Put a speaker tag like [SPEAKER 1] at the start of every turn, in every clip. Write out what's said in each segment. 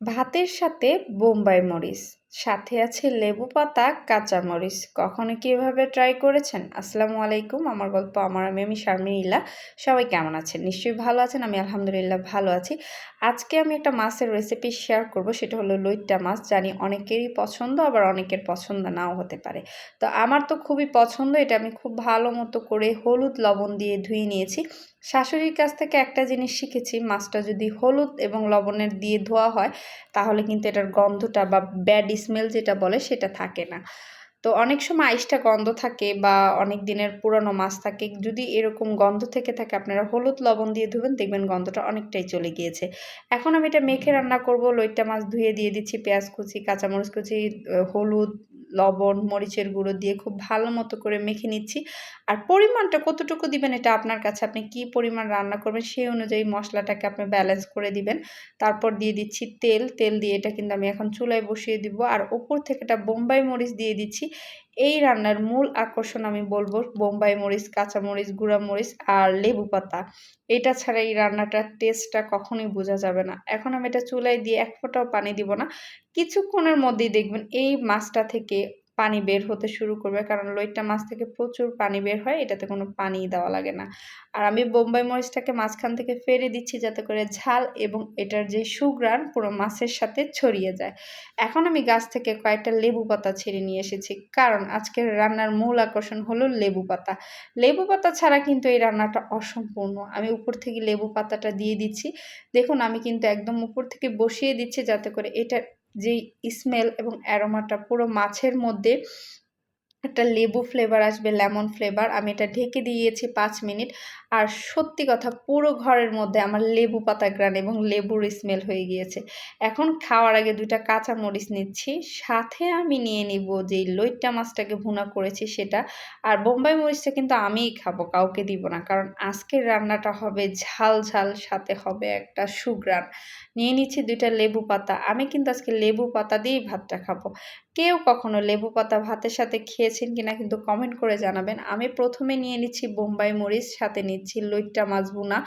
[SPEAKER 1] ভাতের সাথে বোম্বাই মরিচ। সাথে আছে লেবু পাতা কাঁচা মরিচ কখনো কি এভাবে ট্রাই করেছেন? আসসালামু আলাইকুম, আমার গল্প আমার আমি আমি শারমিলা সবাই কেমন আছেন? নিশ্চয়ই ভালো আছেন, আমি আলহামদুলিল্লাহ ভালো আছি। আজকে আমি একটা মাছের রেসিপি শেয়ার করব, সেটা হলো লইট্টা মাছ। জানি অনেকেরই পছন্দ, আবার অনেকের পছন্দ নাও হতে পারে। তো আমার তো খুবই পছন্দ, এটা আমি খুব ভালো মতো করে হলুদ লবণ দিয়ে ধুয়ে নিয়েছি। শাশুড়ির কাছ থেকে একটা জিনিস শিখেছি, মাছটা যদি হলুদ এবং লবণের দিয়ে ধোয়া হয়, তাহলে কিন্তু এটার গন্ধটা বা ব্যাড স্মেল যেটা বলে সেটা থাকে না। তো অনেক সময় আইসটা গন্ধ থাকে বা অনেক দিনের পুরানো মাছ থাকে। যদি এরকম গন্ধ থেকে থাকে, আপনারা হলুদ লবণ দিয়ে ধুবেন, দেখবেন গন্ধটা অনেকটাই চলে গিয়েছে। এখন আমি এটা মেখে রান্না করব, লইট্টা মাছ ধুয়ে দিয়ে দিচ্ছি, পেঁয়াজ কুচি, কাঁচামরিচ কুচি হলুদ লবণ, মরিচের গুঁড়ো দিয়ে খুব ভালো মতো করে মেখে নিচ্ছি। আর পরিমাণটা কতটুকু দিবেন এটা আপনার কাছে? আপনি কি পরিমাণ রান্না করবেন সেই অনুযায়ী মশলাটাকে আপনি ব্যালেন্স করে দিবেন। তারপর দিয়ে দিচ্ছি তেল। তেল দিয়ে এটা কিন্তু আমি এখন চুলায় বসিয়ে দিব। আর ওপর থেকে এটা বোম্বাই মরিচ দিয়ে দিচ্ছি। এই রান্নার মূল আকর্ষণ আমি বলব বোম্বাই মরিচ কাঁচামরিচ গুঁড়া মরিচ আর লেবু পাতা। এটা ছাড়া এই রান্নাটার টেস্টটা কখনোই বোঝা যাবে না। এখন আমি এটা চুলায় দিয়ে এক ফোঁটাও পানি দিব না। কিছুক্ষণের মধ্যেই দেখবেন এই মাছটা থেকে পানি বের হতে শুরু করবে। কারণ লইট্টা মাছ থেকে প্রচুর পানি বের হয়, এটাতে কোনো পানি দেওয়া লাগে না। আর আমি বোম্বাই মরিচটাকে মাঝখান থেকে ফেলে দিচ্ছি যাতে করে ঝাল এবং এটার যে সুগ্রান পুরো মাছের সাথে ছড়িয়ে যায়। এখন আমি গাছ থেকে কয়েকটা লেবু পাতা ছেড়ে নিয়ে এসেছি। কারণ আজকের রান্নার মূল আকর্ষণ হলো লেবু পাতা। লেবু পাতা ছাড়া কিন্তু এই রান্নাটা অসম্পূর্ণ। আমি উপর থেকে লেবু পাতাটা দিয়ে দিচ্ছি। দেখুন, আমি কিন্তু একদম উপর থেকে বসিয়ে দিচ্ছি যাতে করে এটা যেই স্মেল এবং অ্যারোমাটা পুরো মাছের মধ্যে একটা লেবু ফ্লেভার আসবে লেমন ফ্লেভার আমি এটা ঢেকে দিয়েছি পাঁচ মিনিট। আর সত্যি কথা, পুরো ঘরের মধ্যে আমার লেবু পাতা গ্রান এবং লেবুর স্মেল হয়ে গিয়েছে। এখন খাওয়ার আগে দুইটা কাঁচা মরিচ নিচ্ছি, সাথে আমি নিয়ে নিব যেই লইট্টা মাছটাকে ভুনা করেছি সেটা। আর বোম্বাই মরিচটা কিন্তু আমিই খাব, কাউকে দিব না, কারণ আজকের রান্নাটা হবে ঝাল ঝাল, সাথে হবে একটা সুগ্রান নিয়ে নিচ্ছি দুইটা লেবু পাতা, আমি কিন্তু আজকে লেবু পাতা দিয়েই ভাতটা খাব। কেউ কখনো লেবু পাতা ভাতের সাথে খেয়েছেন কিনা কিন্তু কমেন্ট করে জানাবেন। আমি প্রথমে নিয়ে নিচ্ছি বোম্বাই মরিচ, সাথে নিচ্ছি লইট্টা মাছ ভুনা।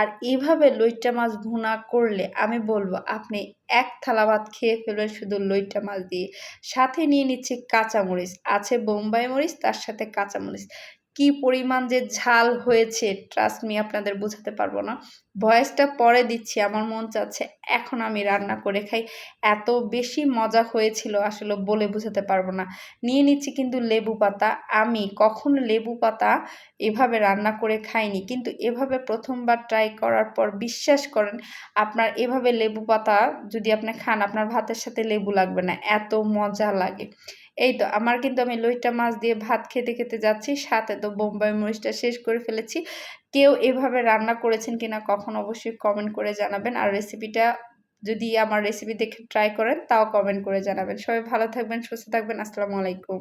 [SPEAKER 1] আর এইভাবে লইট্টা মাছ ভুনা করলে আমি বলব, আপনি এক থালা ভাত খেয়ে ফেলবেন শুধু লইট্টা মাছ দিয়ে। সাথে নিয়ে নিচ্ছি কাঁচামরিচ আছে বোম্বাই মরিচ, তার সাথে কাঁচামরিচ কি পরিমাণ যে ঝাল হয়েছে ট্রাস্ট মি আপনাদের বোঝাতে পারব না। ভয়েসটা পরে দিচ্ছি, আমার মন চাচ্ছে এখন আমি রান্না করে খাই। এত বেশি মজা হয়েছিল আসলে বলে বোঝাতে পারব না। নিয়ে নিচ্ছি কিন্তু লেবু পাতা। আমি কখনো লেবু পাতা এভাবে রান্না করে খাইনি। কিন্তু এভাবে প্রথমবার ট্রাই করার পর বিশ্বাস করেন, আপনার এভাবে লেবু পাতা যদি আপনি খান, আপনার ভাতের সাথে লেবু লাগবে না। এত মজা লাগে। এই তো, আমার কিন্তু আমি লইটা মাছ দিয়ে ভাত খেতে খেতে যাচ্ছি। সাথে তো বোম্বাই মরিচটা শেষ করে ফেলেছি। কেউ এভাবে রান্না করেছেন কিনা কখন অবশ্যই কমেন্ট করে জানাবেন। আর রেসিপিটা যদি আমার রেসিপি দেখে ট্রাই করেন, তাও কমেন্ট করে জানাবেন। সবাই ভালো থাকবেন, সুস্থ থাকবেন। আসসালামু আলাইকুম।